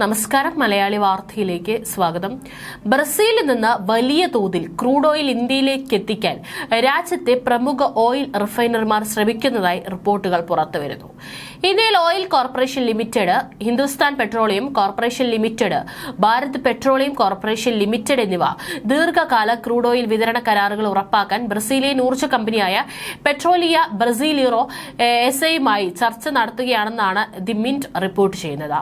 നമസ്കാരം. മലയാളി വാർത്തയിലേക്ക് സ്വാഗതം. ബ്രസീലിൽ നിന്ന് വലിയ തോതിൽ ക്രൂഡ് ഓയിൽ ഇന്ത്യയിലേക്ക് എത്തിക്കാൻ രാജ്യത്തെ പ്രമുഖ ഓയിൽ റിഫൈനർമാർ ശ്രമിക്കുന്നതായി റിപ്പോർട്ടുകൾ പുറത്തുവരുന്നു. ഇന്ത്യയിൽ oil corporation limited Hindustan petroleum corporation limited Bharat petroleum corporation limited എന്നിവ ദീർഘകാല ക്രൂഡ് ഓയിൽ വിതരണ കരാറുകൾ ഉറപ്പാക്കാൻ ബ്രസീലിയൻ ഊർജ കമ്പനിയായ പെട്രോലിയ ബ്രസീലിയറോ എസ് ഐയുമായി ചർച്ച നടത്തുകയാണെന്നാണ് ദി മിന്റ് റിപ്പോർട്ട് ചെയ്യുന്നത്.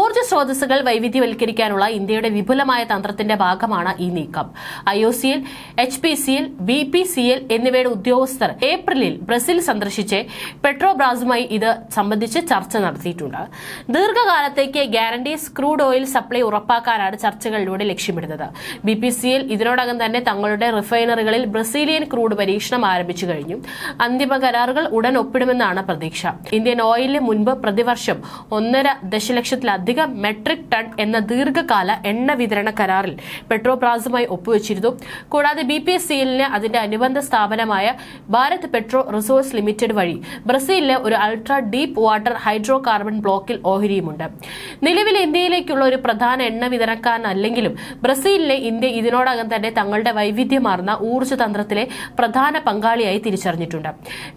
ഊർജ സ്രോതസ്സുകൾ വൈവിധ്യവൽക്കരിക്കാനുള്ള ഇന്ത്യയുടെ വിപുലമായ തന്ത്രത്തിന്റെ ഭാഗമാണ് ഈ നീക്കം. I O C L H P C L B P C L എന്നിവയുടെ ഉദ്യോഗസ്ഥർ ഏപ്രിലിൽ ബ്രസീൽ സന്ദർശിച്ച് പെട്രോബ്രാസുമായി ഇത് സംബന്ധിച്ച് ചർച്ച നടത്തിയിട്ടുണ്ട്. ദീർഘകാലത്തേക്ക് ഗ്യാരണ്ടീസ് ക്രൂഡ് ഓയിൽ സപ്ലൈ ഉറപ്പാക്കാനാണ് ചർച്ചകളിലൂടെ ലക്ഷ്യമിടുന്നത്. ബി പി സി എൽ ഇതിനോടകം തന്നെ തങ്ങളുടെ റിഫൈനറികളിൽ ബ്രസീലിയൻ ക്രൂഡ് പരീക്ഷണം ആരംഭിച്ചു കഴിഞ്ഞു. അന്തിമ കരാറുകൾ ഉടൻ ഒപ്പിടുമെന്നാണ് പ്രതീക്ഷ. ഇന്ത്യൻ ഓയിലിന് മുൻപ് പ്രതിവർഷം ഒന്നര ദശലക്ഷത്തിലധികം മെട്രിക് ടൺ എന്ന ദീർഘകാല എണ്ണ വിതരണ കരാറിൽ പെട്രോബ്രാസുമായി ഒപ്പുവെച്ചിരുന്നു. കൂടാതെ ബി പി എസ് സിഎലിന് അതിന്റെ അനുബന്ധ സ്ഥാപനമായ ഭാരത് പെട്രോ റിസോഴ്സ് ലിമിറ്റഡ് വഴി ബ്രസീലിലെ ഒരു ultra deep water hydrocarbon ബ്ലോക്കിൽ ഓഹരിയുമുണ്ട്. നിലവിൽ ഇന്ത്യയിലേക്കുള്ള ഒരു പ്രധാന എണ്ണ വിതരണക്കാരനല്ലെങ്കിലും ബ്രസീലിലെ ഇന്ത്യ ഇതിനോടകം തന്നെ തങ്ങളുടെ വൈവിധ്യമാർന്ന ഊർജ തന്ത്രത്തിലെ പ്രധാന പങ്കാളിയായി തിരിച്ചറിഞ്ഞിട്ടുണ്ട്.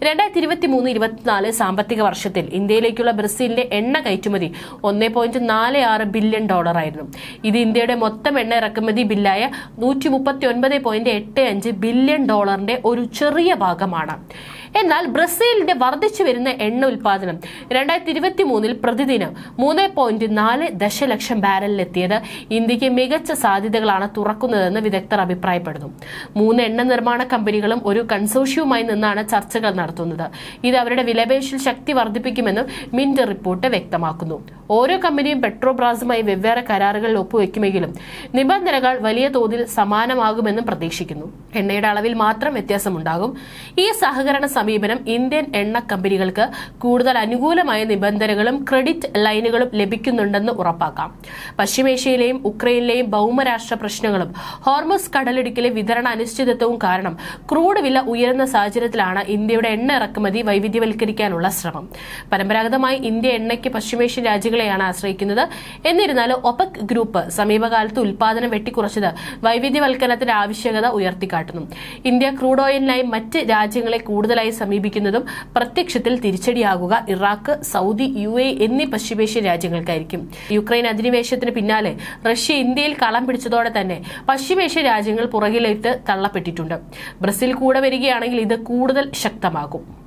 രണ്ടായിരത്തി ഇരുപത്തി മൂന്ന് ഇരുപത്തിനാല് സാമ്പത്തിക വർഷത്തിൽ ഇന്ത്യയിലേക്കുള്ള ബ്രസീലിന്റെ എണ്ണ കയറ്റുമതി ഒന്നേ പോയിന്റ് നാല് ആറ് ബില്യൺ ഡോളറായിരുന്നു ഇത് ഇന്ത്യയുടെ മൊത്തം എണ്ണ ഇറക്കുമതി ബില്ലായ നൂറ്റി മുപ്പത്തി ഒൻപത് പോയിന്റ് എട്ട് അഞ്ച് ബില്യൺ ഡോളറിന്റെ ഒരു ചെറിയ ഭാഗമാണ്. എന്നാൽ ബ്രസീലിന്റെ വർദ്ധിച്ചു വരുന്ന എണ്ണ ഉൽപാദനം രണ്ടായിരത്തി ഇരുപത്തി മൂന്നിൽ പ്രതിദിനം മൂന്ന് പോയിന്റ് നാല് ദശലക്ഷം ബാരലിലെത്തിയത് ഇന്ത്യയ്ക്ക് മികച്ച സാധ്യതകളാണ് തുറക്കുന്നതെന്ന് വിദഗ്ധർ അഭിപ്രായപ്പെടുന്നു. മൂന്ന് എണ്ണ നിർമ്മാണ കമ്പനികളും ഒരു കൺസോഷ്യവുമായി നിന്നാണ് ചർച്ചകൾ നടത്തുന്നത്. ഇത് അവരുടെ വിലപേശൽ ശക്തി വർദ്ധിപ്പിക്കുമെന്നും മിന്റ് റിപ്പോർട്ട് വ്യക്തമാക്കുന്നു. ഓരോ കമ്പനിയും പെട്രോബ്രാസുമായി വെവ്വേറെ കരാറുകളിൽ ഒപ്പുവെക്കുമെങ്കിലും നിബന്ധനകൾ വലിയ തോതിൽ സമാനമാകുമെന്നും പ്രതീക്ഷിക്കുന്നു. എണ്ണയുടെ അളവിൽ മാത്രം വ്യത്യാസമുണ്ടാകും. ഈ സഹകരണ സമീപനം ഇന്ത്യൻ എണ്ണ കമ്പനികൾക്ക് കൂടുതൽ അനുകൂലമായ നിബന്ധനകളും ക്രെഡിറ്റ് ലൈനുകളും ലഭിക്കുന്നുണ്ടെന്ന് ഉറപ്പാക്കാം. പശ്ചിമേഷ്യയിലെയും ഉക്രൈനിലെയും ഭൗമരാഷ്ട്ര പ്രശ്നങ്ങളും ഹോർമസ് കടലിടുക്കിലെ വിതരണ അനിശ്ചിതത്വവും കാരണം ക്രൂഡ് വില ഉയരുന്ന സാഹചര്യത്തിലാണ് ഇന്ത്യയുടെ എണ്ണ ഇറക്കുമതി വൈവിധ്യവൽക്കരിക്കാനുള്ള ശ്രമം. പരമ്പരാഗതമായി ഇന്ത്യ എണ്ണയ്ക്ക് പശ്ചിമേഷ്യൻ രാജ്യങ്ങളെയാണ് ആശ്രയിക്കുന്നത്. എന്നിരുന്നാലും ഒപെക് ഗ്രൂപ്പ് സമീപകാലത്ത് ഉൽപാദനം വെട്ടിക്കുറച്ചത് വൈവിധ്യവൽക്കരണത്തിന്റെ ആവശ്യകത ഉയർത്തിക്കാട്ടുന്നു. ഇന്ത്യ ക്രൂഡ് ഓയിലിനായി മറ്റ് രാജ്യങ്ങളെ കൂടുതലായി സമീപിക്കുന്നതും പ്രത്യക്ഷത്തിൽ തിരിച്ചടിയാകുക ഇറാഖ് സൗദി യു എന്നീ പശ്ചിമേഷ്യൻ രാജ്യങ്ങൾക്കായിരിക്കും. യുക്രൈൻ അധിനിവേശത്തിന് പിന്നാലെ റഷ്യ ഇന്ത്യയിൽ കളം പിടിച്ചതോടെ തന്നെ പശ്ചിമേഷ്യൻ രാജ്യങ്ങൾ പുറകിലേക്ക് തള്ളപ്പെട്ടിട്ടുണ്ട്. ബ്രസീൽ കൂടെ വരികയാണെങ്കിൽ ഇത് കൂടുതൽ ശക്തമാകും.